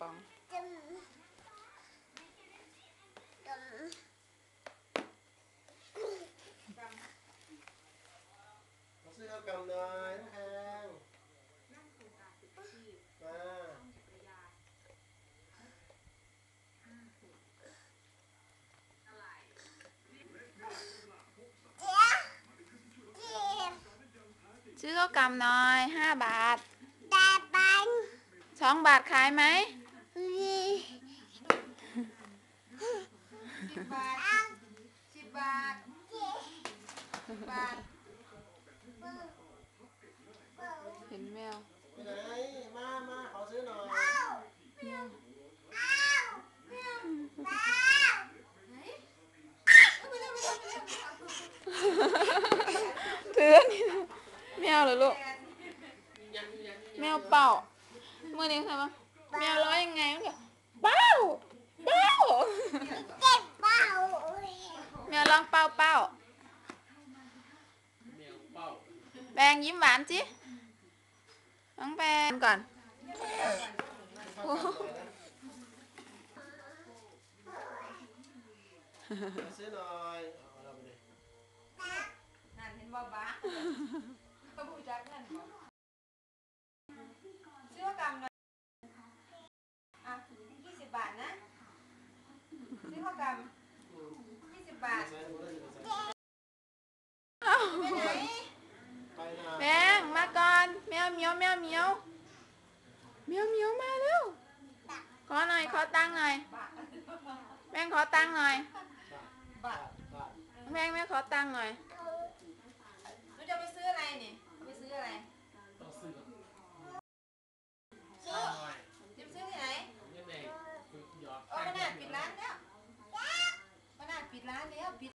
ป๋องจุ่มจุ่มมาซื้อข้าวกำหน่อยน้ำแข็งมาเจ๊เจ็บซื้อข้าวกำหน่อยห้าบาทตาบันสองบาทขายไหม วี สิบบาทสิบบาท เจ๊ สิบบาท เห็นแมวไปไหนมามาขอซื้อหน่อยอ้าวอ้าวอ้าวถือนแมวเหรอลูก แมวเป่าเมื่อนี้ใช่ไหมแมวร้อยยังไงเป้าเป้า เจ็บเปล่า แมวร้องเป้าเป้า แปงยิ้มหวานจิน้องแปงก่อนโอ้โหขอซื้อหน่อยเอาเราไปดินั่นเห็นบ่บ้าเขาบูจักนั่นบ่ซื้อข้าวกำหน่อยอะยี่สิบบาทนะซื้อข้าวกำ ยวเมียวเมียวเมียวเมียวเมียวมาแล้ว ขอหน่อยขอตังหน่อยแม่งขอตังหน่อยแม่งแม่ขอตังหน่อยหนูจะไปซื้ออะไรนี่ไปซื้ออะไรซื้อจะซื้อที่ไหนโอ้ขนาดปิดร้านแล้วขนาดปิดร้านแล้วปิด